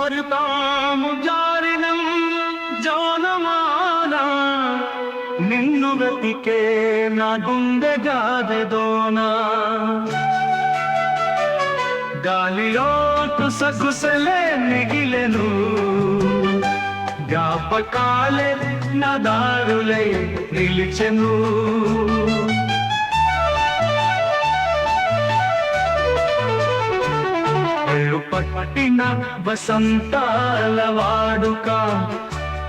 మరుతాము జారినం జానమాన. నిన్ను వెతికే నా గుండె గాదెదోనా గాలిలో కుసకుసలే మిగిలెను. జ్ఞాపకాలే నా దారులై నిలిచెను. పట్టిన వసంతాల వాడుక.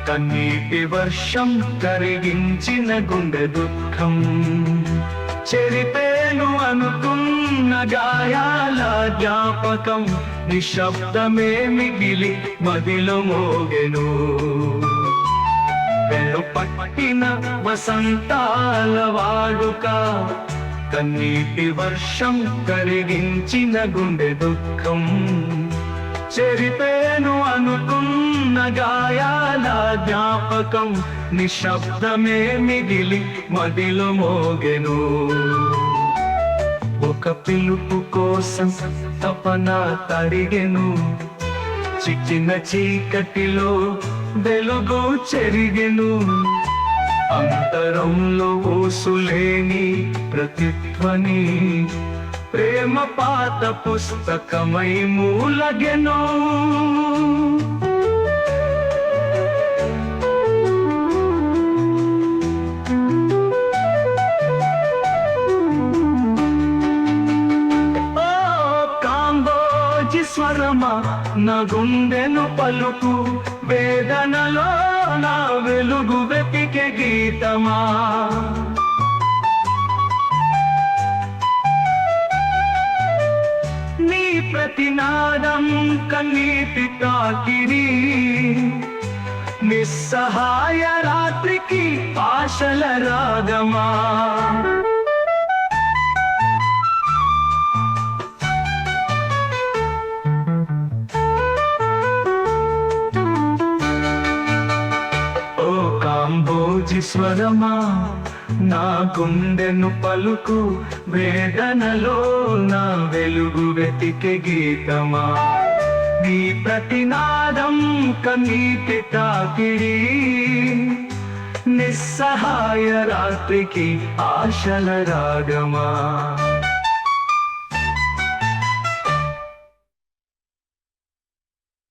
కన్నీటి వర్షం కరిగించిన గుండె దుఃఖం. చెరిపేను అనుకున్న గాయాల జ్ఞాపకం. నిశ్శబ్దమే మిగిలి మదిలో మోగెను. పట్టిన వసంతాల వాడుక. కన్నీటి వర్షం కరిగించిన గుండె దుఃఖం. చెరిపేను అనుకున్న గాయాల జ్ఞాపకం నిశ్శబ్దమే మిగిలి మదిలో మోగెను. ఒక పిలుపు కోసం తపన తడిగెను చిక్కిన చీకటిలో వెలుగు చెరిగెను. అంతరంలో ఊసులేని ప్రతిధ్వని ప్రేమ పాత పుస్తకమై మూలగెను. ఓ నా గుండెను పలుకు వేదనలో నా వెలుగు వెతికే గీతమా. ప్రతినాదం కన్నీటి తాకిరి నిస్సహాయ రాత్రికి ఆశల రాగమా. కాంబోజి స్వరమా? నా గుండెను పలుకు వేదనలో నా వెలుగు వెతికే గీతమా? నీ ప్రతినాదం కన్నీటి తాకిడి నిస్సహాయ రాత్రికి ఆశల రాగమా?